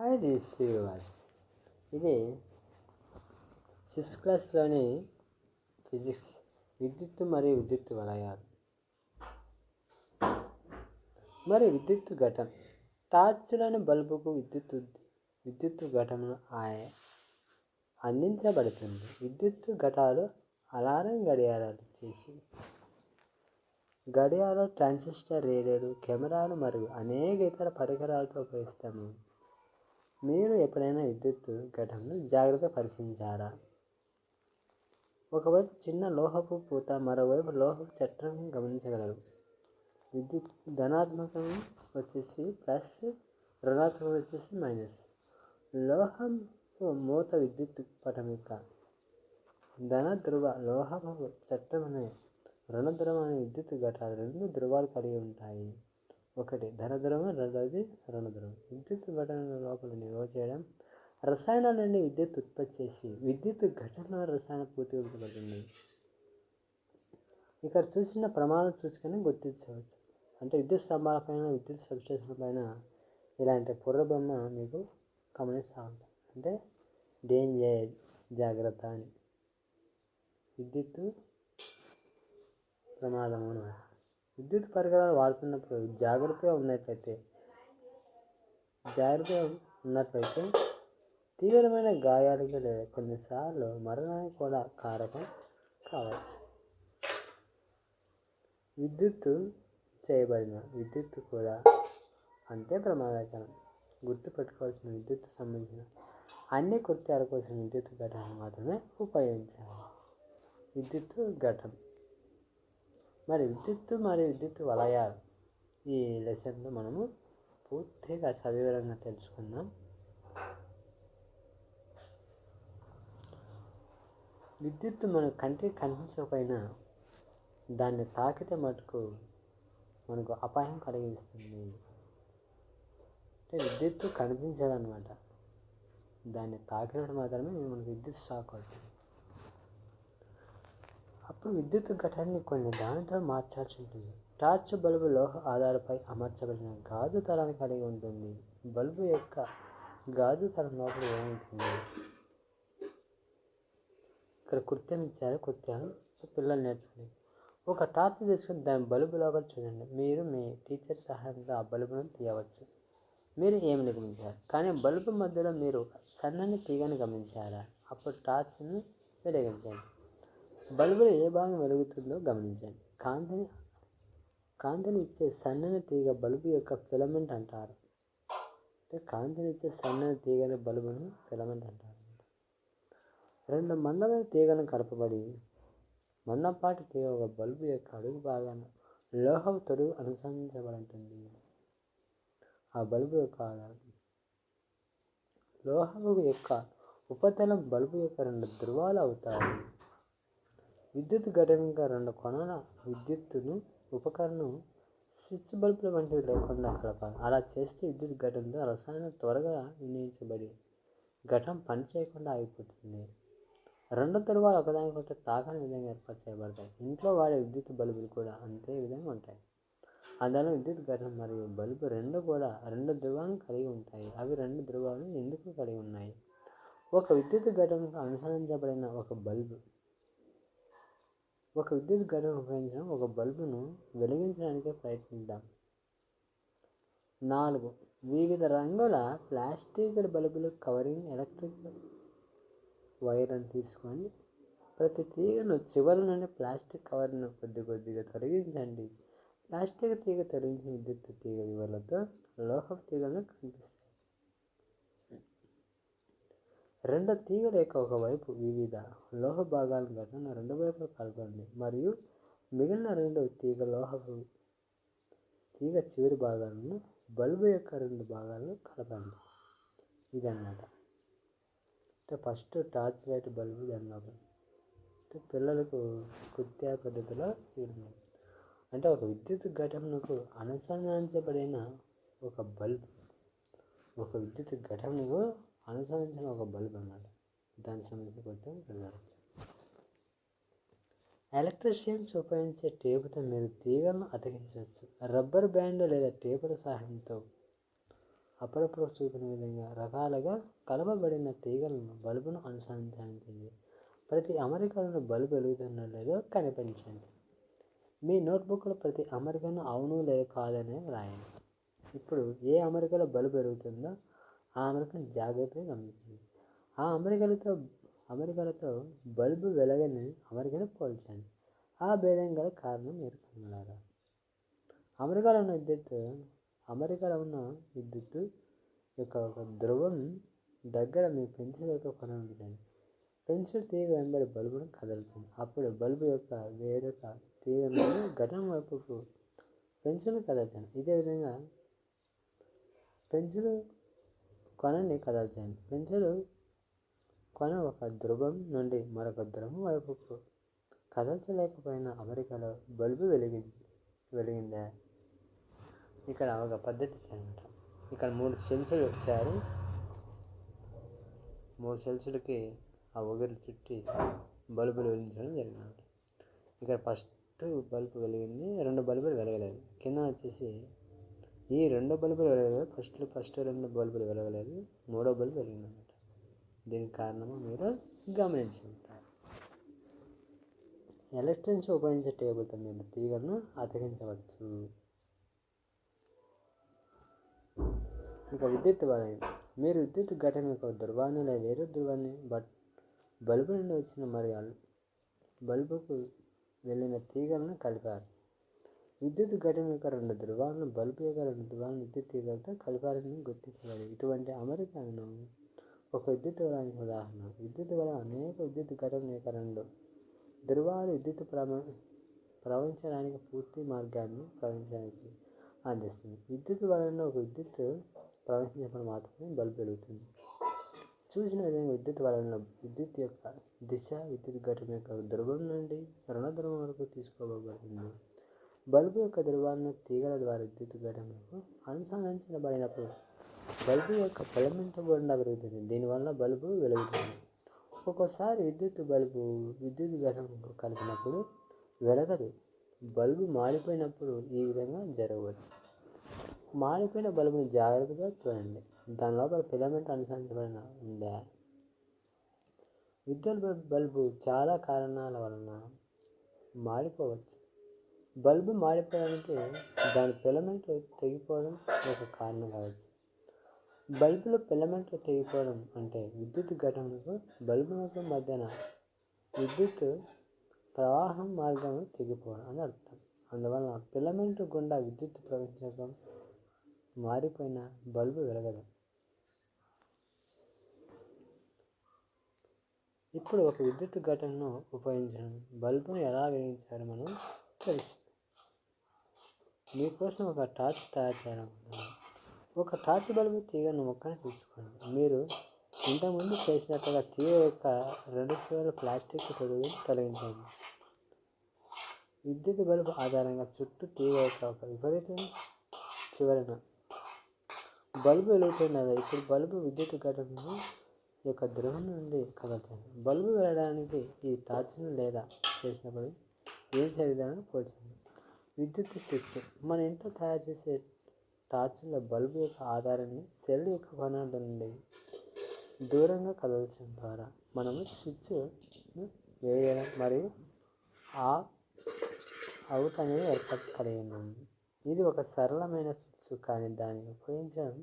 High receivers ఇది sixth క్లాస్లోని physics విద్యుత్తు మరియు విద్యుత్ వలయాలు. మరి విద్యుత్ ఘటం. టార్చ్లోని బల్బుకు విద్యుత్ విద్యుత్ ఘటమును ఆయ- అందించబడుతుంది. విద్యుత్ ఘటాలు అలారం గడియారాలు చేసి గడియారాలు ట్రాన్సిస్టర్ రేడియోలు కెమెరాలు మరియు అనేక ఇతర పరికరాలతో ఉపయోగిస్తాము. మీరు ఎప్పుడైనా విద్యుత్తు ఘటనను జాగ్రత్త పరిశీలించారా? ఒకవైపు చిన్న లోహపు పూత మరోవైపు లోహపు చట్టం గమనించగలరు. విద్యుత్ ధనాత్మకం వచ్చేసి ప్లస్ రుణాత్మకం వచ్చేసి మైనస్. లోహం మూత విద్యుత్ పటం యొక్క ధన ధ్రువ లోహపు చట్టం అనే రుణ ధ్రువ అనే విద్యుత్ ఘటాలు రెండు ధ్రువాలు కలిగి ఉంటాయి. ఒకటి ధన రెండవది రుణ విద్యుత్ ఘటన లోపల నిల్వ చేయడం రసాయనాల నుండి విద్యుత్ ఉత్పత్తి చేసి విద్యుత్ ఘటన రసాయన పూర్తి ఉపయోగపడుతుంది ఇక్కడ చూసిన ప్రమాదం సూచికని గుర్తించవచ్చు. అంటే విద్యుత్ స్తంభాల పైన విద్యుత్ సబ్స్టేషన్ల పైన ఇలాంటి పుర్ర బొమ్మ మీకు గమనిస్తూ ఉంటాం. అంటే డేంజర్ జాగ్రత్త అని. విద్యుత్ ప్రమాదం అనమాట విద్యుత్ పరికరాలు వాడుతున్నప్పుడు జాగ్రత్తగా ఉన్నట్లయితే జాగ్రత్తగా ఉన్నట్లయితే తీవ్రమైన గాయాలకి లేదా కొన్నిసార్లు మరణానికి కూడా కారకం కావచ్చు. విద్యుత్తు చేయబడిన విద్యుత్తు కూడా అంతే ప్రమాదకరం. గుర్తుపెట్టుకోవాల్సిన విద్యుత్తు సంబంధించిన అన్ని కృత్యాల కోసం విద్యుత్ ఘటన మాత్రమే ఉపయోగించాలి. విద్యుత్ ఘటన మరి విద్యుత్తు మరియు విద్యుత్ వలయాలు ఈ లెసన్లో మనము పూర్తిగా సవివరంగా తెలుసుకుందాం. విద్యుత్తు మన కంటికి కనిపించకపోయినా దాన్ని తాకితే మటుకు మనకు అపాయం కలిగిస్తుంది. అంటే విద్యుత్తు కనిపించదన్నమాట. దాన్ని తాకినప్పుడు మాత్రమే మనకు విద్యుత్ షాక్ అవుతుంది. అప్పుడు విద్యుత్ ఘటాన్ని కొన్ని దానితో మార్చాల్సి ఉంటుంది టార్చ్ బల్బు లోహ ఆధారపై అమర్చబడిన గాజు తలాన్ని కలిగి ఉంటుంది. బల్బు యొక్క గాజు తలం లోపల ఏముంటుంది? ఇక్కడ కృత్యం ఇచ్చారు కృత్యాలు. పిల్లలు నేర్చుకుని ఒక టార్చ్ తీసుకుని దాని బల్బు లోపల చూడండి. మీరు మీ టీచర్ సహాయంతో ఆ బల్బును తీయవచ్చు. మీరు ఏమి గమనించారు? కానీ బల్బు మధ్యలో మీరు సన్నని తీగని గమనించారా? అప్పుడు టార్చ్ను వెలిగించండి. బల్బులో ఏ భాగం వెలుగుతుందో గమనించండి. కాంతిని కాంతిని ఇచ్చే సన్నని తీగ బల్బు యొక్క ఫిలమెంట్ అంటారు. అంటే కాంతిని ఇచ్చే సన్నని తీగని బల్బును ఫిలమెంట్ అంటారు. రెండు మందమైన తీగలను కలపబడి మందపాటి తీగ ఒక బల్బు యొక్క అడుగు భాగాన లోహపు తొడుగు అనుసంధించబడి ఉంటుంది ఆ బల్బు యొక్క ఆధారం లోహము యొక్క ఉపతలం బల్బు యొక్క రెండు ధ్రువాలు అవుతాయి. విద్యుత్ ఘటనగా రెండు కొనల విద్యుత్తును ఉపకరణం స్విచ్ బల్బుల వంటివి లేకుండా కలపాలి అలా చేస్తే విద్యుత్ ఘటనతో రసాయనం త్వరగా వినియోగించబడి ఘటం పనిచేయకుండా ఆగిపోతుంది రెండు ధ్రువాలు ఒకదానికొకటి తాకని విధంగా ఏర్పాటు చేయబడతాయి. ఇంట్లో వాడే విద్యుత్ బల్బులు కూడా అంతే విధంగా ఉంటాయి. అందులో విద్యుత్ ఘటన మరియు బల్బు రెండు కూడా రెండు ధ్రువాలను కలిగి ఉంటాయి. అవి రెండు ధ్రువాలను ఎందుకు కలిగి ఉన్నాయి? ఒక విద్యుత్ ఘటనకు అనుసరించబడిన ఒక బల్బు ఒక విద్యుత్ ఘటన ఉపయోగించడం ఒక బల్బును వెలిగించడానికి ప్రయత్నిద్దాం. నాలుగు. వివిధ రంగుల ప్లాస్టిక్ బల్బులు కవరింగ్ ఎలక్ట్రిక్ వైర్ని తీసుకోండి. ప్రతి తీగను చివరి నుండి ప్లాస్టిక్ కవర్ను కొద్ది కొద్దిగా తొలగించండి. ప్లాస్టిక్ తీగ తొలగించిన విద్యుత్ తీగ వివరాలతో లోహపు తీగలను కనిపిస్తాయి. రెండు తీగల యొక్క ఒకవైపు వివిధ లోహ భాగాలను ఘటన రెండు వైపులు కలపండి. మరియు మిగిలిన రెండు తీగ లోహపు తీగ చివరి భాగాలను బల్బు యొక్క రెండు భాగాలను కలపండి. ఇదన్నమాట. అంటే ఫస్ట్ టార్చ్ లైట్ బల్బు దాని లోపల. అంటే పిల్లలకు కృత్య పద్ధతిలో తీయడం అంటే ఒక విద్యుత్ ఘటనకు అనుసంధానించబడిన ఒక బల్బ్ ఒక విద్యుత్ ఘటనకు అనుసరించిన ఒక బల్బ్ అన్నమాట. దానికి సంబంధించిన కొద్దిగా ఇక్కడ ఎలక్ట్రీషియన్స్ ఉపయోగించే టేపుతో మీరు తీగలను అతికించవచ్చు. రబ్బర్ బ్యాండ్ లేదా టేపుల సహాయంతో అప్పుడప్పుడు చూపిన విధంగా రకాలుగా కలపబడిన తీగలను బల్బును అనుసంధానించండి. ప్రతి అమరికలను బల్బు వెలుగుతున్న లేదో కనిపించండి. మీ నోట్బుక్లో ప్రతి అమరికను అవును లేదా కాదనే వ్రాయండి. ఇప్పుడు ఏ అమరికలో బల్బు పెరుగుతుందో ఆ అమరికను జాగ్రత్తగా గమనించండి. ఆ అమరికలతో అమరికలతో బల్బు వెలగని అమరికను పోల్చండి. ఆ భేదం గల కారణం మీరు కనుగొనారా అమెరికాలో ఉన్న విద్యుత్ అమెరికాలో ఉన్న విద్యుత్ యొక్క ఒక ధ్రువం దగ్గర మీ పెన్సిల్ యొక్క కొన ఉంచండి. పెన్సిల్ తీగ వెంబడి బల్బును కదులుతుంది. అప్పుడు బల్బు యొక్క వేరొక తీగ వెంబడి ఘటన వైపుకు పెన్సిల్ని కదల్చండి ఇదే విధంగా పెన్సిల్ కొనని కదల్చండి పెన్సిల్ కొన ఒక ధ్రువం నుండి మరొక ధ్రువం వైపుకు కదల్చలేకపోయిన అమెరికాలో బల్బు వెలిగింది వెలిగిందా? ఇక్కడ ఒక పద్ధతి అనమాట ఇక్కడ మూడు సెల్సులు వచ్చారు. మూడు సెల్సులకి ఆ ఒగరు చుట్టి బల్బులు వెలిగించడం జరిగింది ఇక్కడ ఫస్ట్ బల్బు వెలిగింది రెండు బల్బులు వెలగలేదు. కింద వచ్చేసి ఈ రెండో బల్బులు వెలగలేదు? ఫస్ట్ ఫస్ట్ రెండు బల్బులు వెలగలేదు. మూడో బల్బు వెలిగిందన్నమాట. దీనికి కారణము మీరు గమనించండి ఎలక్ట్రిన్స్ ఉపయోగించే టేబుల్తో మీరు తీగలను అతికించవచ్చు. ఇక విద్యుత్ వలయం మీరు విద్యుత్ ఘటన యొక్క దుర్వాన్ని లేదా వేరే దుర్వాన్ని బట్ బల్బు నుండి వచ్చిన మరియు బల్బుకు వెళ్ళిన తీగలను కలిపారు. విద్యుత్ ఘటన యొక్క రెండు ధ్రువాలను బల్బు యొక్క రెండు ధ్రువాలను విద్యుత్ తీగలతో కలిపారని గుర్తించబడి ఇటువంటి అమెరికాను ఒక విద్యుత్ వలానికి ఉదాహరణ. విద్యుత్ వలన అనేక విద్యుత్ ఘటన యొక్క రెండు ధ్రువాలు విద్యుత్ ప్రమ ప్రవహించడానికి పూర్తి మార్గాన్ని ప్రవహించడానికి అందిస్తుంది. విద్యుత్ వలన ఒక విద్యుత్ ప్రవహించినప్పుడు మాత్రమే బల్బు పెరుగుతుంది చూసిన విధంగా విద్యుత్ వలన విద్యుత్ యొక్క దిశ విద్యుత్ ఘటన యొక్క ధ్రువం నుండి రుణ ధ్రువం వరకు తీసుకోబడుతుంది. బల్బు యొక్క ధ్రువాలను తీగల ద్వారా విద్యుత్ ఘటనకు అనుసంధానించబడినప్పుడు బల్బు యొక్క ఫిలమెంట్ గుండా పెరుగుతుంది. దీనివల్ల బల్బు వెలుగుతుంది. ఒక్కోసారి విద్యుత్ బల్బు విద్యుత్ ఘటనకు కలిపినప్పుడు వెలగదు. బల్బు మాడిపోయినప్పుడు ఈ విధంగా జరగవచ్చు. మాడిపోయిన బల్బుని జాగ్రత్తగా చూడండి. దాని లోపల ఫిలమెంట్ అనుసరించబడిన ఉందా? విద్యుత్ బల్బు చాలా కారణాల వలన మాడిపోవచ్చు బల్బు మాడిపోవడానికి దాని ఫిలమెంట్ తెగిపోవడం ఒక కారణం కావచ్చు. బల్బులో ఫిలమెంట్ తెగిపోవడం అంటే విద్యుత్ ఘటనకు బల్బులకు మధ్యన విద్యుత్ ప్రవాహం మార్గం తెగిపోవడం అని అర్థం. అందువలన ఫిలమెంట్ గుండా విద్యుత్ ప్రవహించడం మారిపోయిన బల్బు వెలగదు. ఇప్పుడు ఒక విద్యుత్ ఘటనను ఉపయోగించడం బల్బును ఎలా వెలిగించాలో మనం తెలుసు మీకోసం ఒక టార్చ్ తయారు చేయాలనుకుంటున్నాను ఒక టార్చ్ బల్బు తీగను మొక్కని తీసుకోండి మీరు ఇంతకుముందు చేసినట్టుగా తీగ యొక్క రెండు చివరి ప్లాస్టిక్ తొడుగు తొలగించండి. విద్యుత్ బల్బు ఆధారంగా చుట్టూ తీగ యొక్క ఒక విపరీతం చివరన. బల్బు వెలుగుతున్నది ఇప్పుడు బల్బు విద్యుత్ ఘటనను యొక్క ధ్రువం నుండి కదులుతుంది. బల్బు వెళ్ళడానికి ఈ టార్చ్ను లేదా చేసినప్పుడు ఏం చదివానో పోల్చండి. విద్యుత్ స్విచ్ మన ఇంట్లో తయారు చేసే టార్చ్ల బల్బు యొక్క ఆధారాన్ని సెల్ యొక్క కొనాడు నుండి దూరంగా కదల్చడం ద్వారా మనము స్విచ్ను వేయడం మరియు ఆ అవుట్ అనేది ఏర్పాటు కలిగి ఉన్నాము ఇది ఒక సరళమైన స్విచ్ కానీ దాన్ని ఉపయోగించడం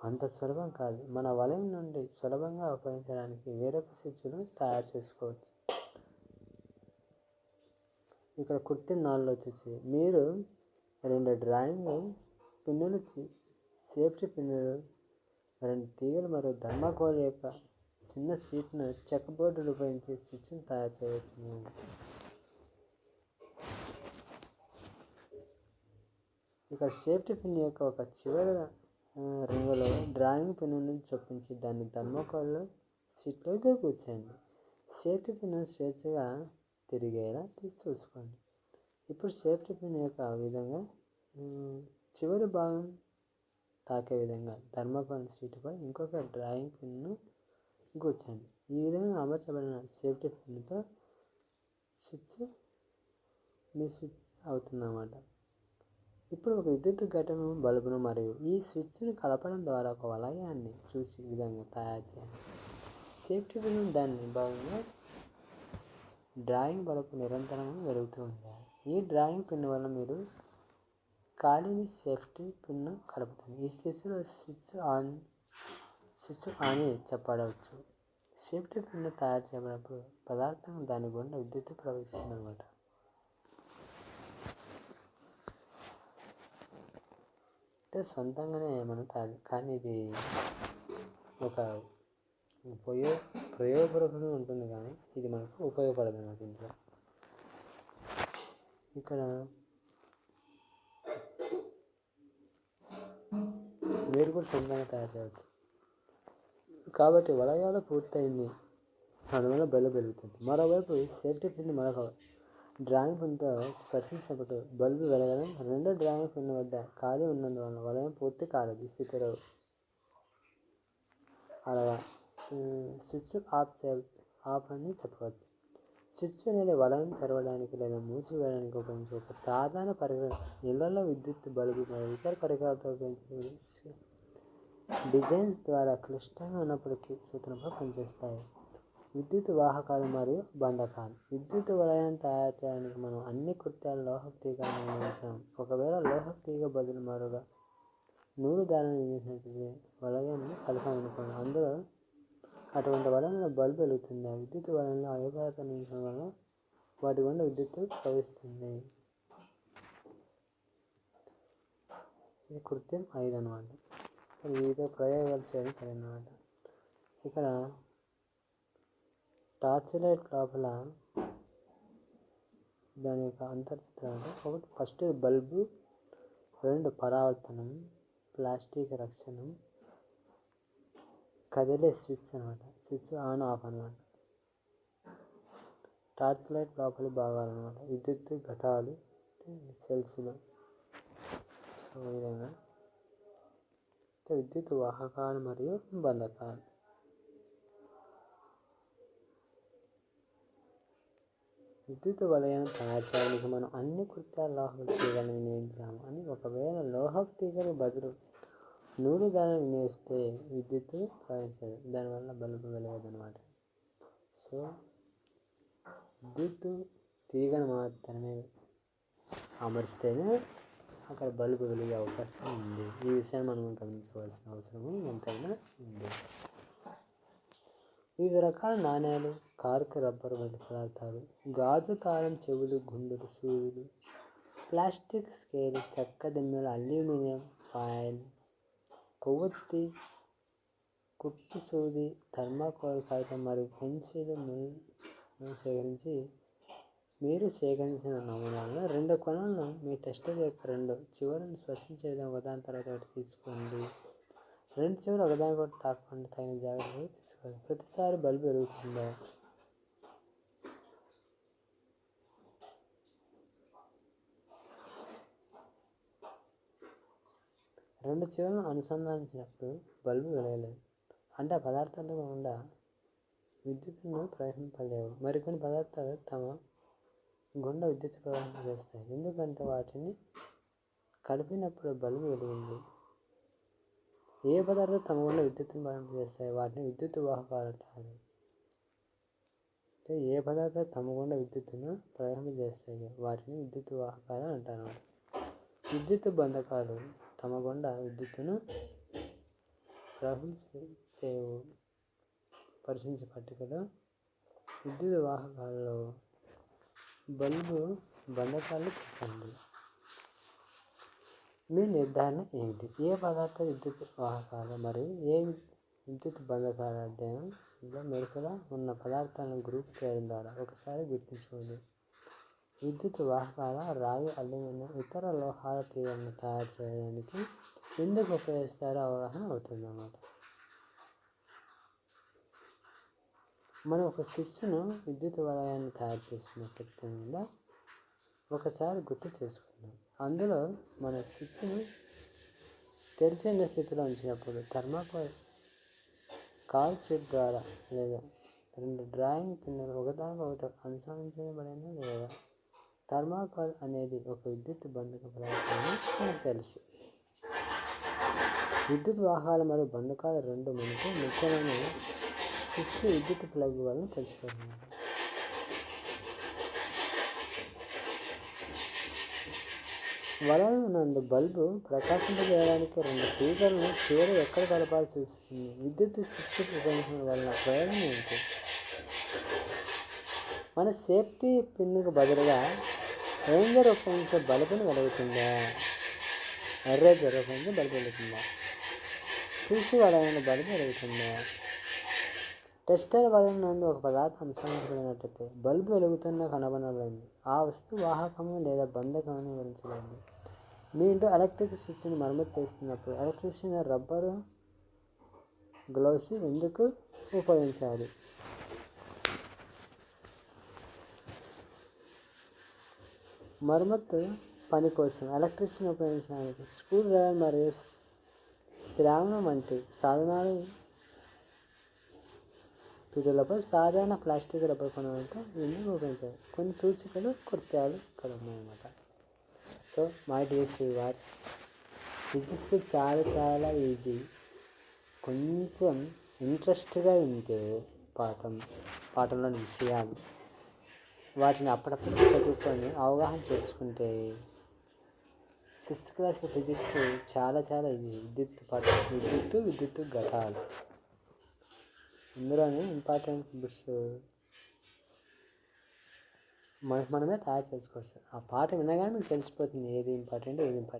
అంత సులభం కాదు. మన వలయం నుండి సులభంగా ఉపయోగించడానికి వేరొక స్విచ్ను తయారు చేసుకోవచ్చు. ఇక్కడ కుర్తిన్ నాలుగులో వచ్చేసి మీరు రెండు డ్రాయింగ్ పిన్నులు సేఫ్టీ పిన్నులు రెండు తీగలు మరియు ధర్మాకోల్ యొక్క చిన్న సీట్ను చెక్ బోర్డులు ఉపయోగించి స్విచ్ను తయారు చేయవచ్చు ఇక్కడ సేఫ్టీ పిన్ యొక్క ఒక చివరి రింగులో డ్రాయింగ్ పిన్నును నుంచి చొప్పించి దాన్ని థర్మోకాల్లో సీట్లోకి కూర్చోండి సేఫ్టీ పిన్ స్వేచ్ఛగా తిరిగేలా తీసి చూసుకోండి ఇప్పుడు సేఫ్టీ పిన్ యొక్క విధంగా చివరి భాగం తాకే విధంగా థర్మోకాల్ సీటుపై ఇంకొక డ్రాయింగ్ పిన్ను కూర్చోండి ఈ విధంగా అమర్చబడిన సేఫ్టీ పిన్తో స్విచ్ మీ స్విచ్ అవుతుందన్నమాట. ఇప్పుడు ఒక విద్యుత్ ఘటన బల్బును మరియు ఈ స్విచ్ను కలపడం ద్వారా ఒక వలయాన్ని చూసే విధంగా తయారు చేయండి. సేఫ్టీ పిన్ దాని భాగంగా డ్రాయింగ్ బలపు నిరంతరం వెలుగుతూ ఉండాలి. ఈ డ్రాయింగ్ పిన్ వల్ల మీరు ఖాళీని సేఫ్టీ పిన్ కలుపుతుంది ఈ స్థితిలో స్విచ్ ఆన్ స్విచ్ ఆన్ చెప్పడవచ్చు సేఫ్టీ పిన్ తయారు చేయబడినప్పుడు పదార్థం దాని గుండా విద్యుత్ ప్రవహిస్తుంది అనమాట అంటే సొంతంగానే మనం తయారు కానీ ఇది ఒక ఉపయోగ ప్రయోగపూర్వకంగా ఉంటుంది కానీ ఇది మనకు ఉపయోగపడదు అన్నమాట ఇంట్లో. ఇక్కడ మీరు కూడా సొంతంగా తయారు చేయవచ్చు. కాబట్టి వలయాలు పూర్తయింది. అందువల్ల బల్బు వెలుగుతుంది మరోవైపు సేఫ్టీ పిన్ మరొక డ్రాయింగ్ పిన్తో స్పర్శించినప్పుడు బల్బు వెలగడం రెండో డ్రాయింగ్ పిన్ వద్ద ఖాళీ ఉన్నందువలన వలయం పూర్తి కాలేదు. స్థితిలో అలాగా స్విచ్ ఆఫ్ చే ఆఫ్ అని చెప్పవచ్చు. స్విచ్ అనేది వలయం తెరవడానికి లేదా మూసివేయడానికి ఉపయోగించే ఒక సాధారణ పరికరం ఇళ్ళలో విద్యుత్ బల్బు మరియు ఇతర పరికరాలతో ఉపయోగించే డిజైన్స్ ద్వారా క్లిష్టంగా ఉన్నప్పటికీ సూత్రంగా పనిచేస్తాయి. విద్యుత్ వాహకాలు మరియు బంధకాలు. విద్యుత్ వలయాన్ని తయారు చేయడానికి మనం అన్ని కృత్యాలు లోహపు తీగలను వినియోగించాము ఒకవేళ లోహపు తీగ బదులు మరుగా నూరు దారిని వినియోగించినట్లయితే వలయాన్ని కలపాలనుకోండి అందులో అటువంటి వలన బల్బు వెలుగుతుంది ఆ విద్యుత్ వలన అయపదార్థం నించడం వల్ల వాటి గుండా విద్యుత్ ప్రవహిస్తుంది. ఇది కృత్యం ఐదు అనమాట వివిధ ప్రయోగాలు చేయడం సరైనమాట. ఇక్కడ టార్చ్ లైట్ లోపల దాని యొక్క అంతర్చిత్రం అంటే ఒకటి ఫస్ట్ బల్బు రెండు పరావర్తనం ప్లాస్టిక్ రక్షణం కదిలే స్విచ్ అనమాట. స్విచ్ ఆన్ ఆఫ్ అనమాట. టార్చ్ లైట్ లోపలి భాగాలు అనమాట. విద్యుత్ ఘటాలు సెల్స్లో. సో ఈ విధంగా విద్యుత్ వాహకాలు మరియు బంధకాలు. విద్యుత్ వలయాన్ని తయారు చేయడానికి మనం అన్ని కృత్యాల లోహపు తీగలను వినియోగించాము అని ఒకవేళ లోహపు తీగలు బదులు నూనె దానిని వినియోగిస్తే విద్యుత్ ప్రవహించదు. దానివల్ల బల్బు వెలగదు అనమాట సో విద్యుత్ తీగను మాత్రమే అమర్చితేనే అక్కడ బల్బు వెలిగే అవకాశం ఉంది. ఈ విషయాన్ని మనం గమనించవలసిన అవసరము ఎంతైనా ఉంది. వివిధ రకాల నాణ్యాలు కార్క్ రబ్బర్ వంటి పదార్థాలు గాజు తారం చెవులు గుండెలు సూదులు ప్లాస్టిక్ స్కేల్ చెక్క దిమ్మెలు అల్యూమినియం ఫాయిల్ కొవ్వొత్తి కుట్టు సూది థర్మాకోల్ కాగితం మరియు పెన్సిల్ సేకరించి మీరు సేకరించిన నమూనాలను రెండు కొనలను మీ టెస్ట్ యొక్క రెండు చివరను స్పర్శించే విధంగా ఒకదాని తర్వాత ఒకటి తీసుకోండి. రెండు చివరి ఒకదాని కూడా తాకకుండా తగిన జాగ్రత్తలు తీసుకోవాలి ప్రతిసారి బల్బు వెలుగుతుందా? రెండు చివరలను అనుసంధానించినప్పుడు బల్బు వెలగలేదు. అంటే ఆ పదార్థాలు గుండా విద్యుత్తును ప్రవహింపలేవు. మరికొన్ని పదార్థాలు తమ గుండా విద్యుత్ ప్రవాహం చేస్తాయి. ఎందుకంటే వాటిని కలిపినప్పుడు బల్బు వెలిగింది. ఏ పదార్థాలు తమ గుండా విద్యుత్తును ప్రవహింపజేస్తాయి వాటిని విద్యుత్ వాహకాలు అంటారు. అంటే ఏ పదార్థాలు తమ గుండా విద్యుత్తును ప్రవహింపజేస్తాయి వాటిని విద్యుత్ వాహకాలు అంటారు. విద్యుత్ బంధకాలు తమ గుండా విద్యుత్తును ప్రవహించేవు పరిశీలించే పట్టికలో విద్యుత్ వాహకాలలో బల్బు బంధకాలు చెప్పండి. మీ నిర్ధారణ ఏమిటి? ఏ పదార్థ విద్యుత్ వాహకాలు మరియు ఏ విద్యుత్ బంధకాల అధ్యయనంలో మెరుపుగా ఉన్న పదార్థాలను గ్రూప్ చేయడం ద్వారా ఒకసారి గుర్తించుకోండి విద్యుత్ వాహకాల రాగి అల్యూమినియం ఇతర లోహాల తీగలను తయారు చేయడానికి ఎందుకు ఉపయోగిస్తారో అవగాహన అవుతుందన్నమాట. మనం ఒక స్విచ్ను విద్యుత్ వలయాన్ని తయారు చేసిన ప్రత్యేకంగా ఒకసారి గుర్తు చేసుకుందాం. అందులో మన స్విచ్ను తెరిచిన స్థితిలో ఉంచినప్పుడు థర్మాకోల్ కాల్ షీట్ ద్వారా లేదా రెండు డ్రాయింగ్ పిన్నులు ఒకదానికొకటి అనుసంధించబడిన లేదా థర్మాకోల్ అనేది ఒక విద్యుత్ బంధక పదార్థం మనకు తెలుసు. విద్యుత్ వాహకాలు మరియు బంధకాలు రెండు మనకు ముఖ్యమైన స్విచ్ విద్యుత్ ప్లగ్ వలన తెలుసుకుంటున్నాము వలయం నందు బల్బు ప్రకాశింపజేయడానికి రెండు తీగలను చివరి ఎక్కడ కలపాల్సి వస్తుంది? విద్యుత్ స్విచ్ ఉపయోగించడం వలన ప్రయోజనం ఏంటి? మన సేఫ్టీ పిన్నుకు బదులుగా రేంజర్ ఉపయోగించే బల్బును వెలుగుతుందా ఎర్రేజర్ ఉపయోగించే బల్బు వెలుగుతుందా చూసి వలయన బల్బు వెలుగుతుందా టెస్టర్ వలన నందు ఒక పదార్థం అంశాంశపడినట్లయితే బల్బు వెలుగుతున్న కనుగొనబడింది. ఆ వస్తువు వాహకము లేదా బంధకమని వివరించబడింది. మీ ఇంట్లో ఎలక్ట్రిక్ స్విచ్ని మరమ్మతు చేస్తున్నప్పుడు ఎలక్ట్రిషియన్ రబ్బరు గ్లౌస్ ఎందుకు ఉపయోగించాలి? మరమ్మత్తు పని కోసం ఎలక్ట్రిషియన్ ఉపయోగించడానికి స్క్రూ డ్రైవర్ మరియు శ్రావణం వంటి సాధనాలు పిదులపై సాధారణ ప్లాస్టిక్ రబ్బర్ కొనడంతో ఎందుకు ఉపయోగించాలి కొన్ని సూచికలు కృత్యాలు ఇక్కడ ఉన్నాయన్నమాట. So my dear Srivas physics చాలా చాలా ఈజీ కొంచెం ఇంట్రెస్ట్గా ఉంటే పాఠం పాఠంలోని విషయాలు వాటిని అప్పుడప్పుడు చదువుకొని అవగాహన చేసుకుంటే సిక్స్త్ క్లాస్ ఫిజిక్స్ చాలా చాలా ఈజీ విద్యుత్ విద్యుత్ విద్యుత్ విద్యుత్తు ఘటాలు. ఇందులోనే ఇంపార్టెంట్ బిట్స్ మనకు మనమే తయారు చేసుకోవచ్చు. ఆ పాట వినగానే మీకు తెలిసిపోతుంది ఏది ఇంపార్టెంట్ ఏది ఇంపార్టెంట్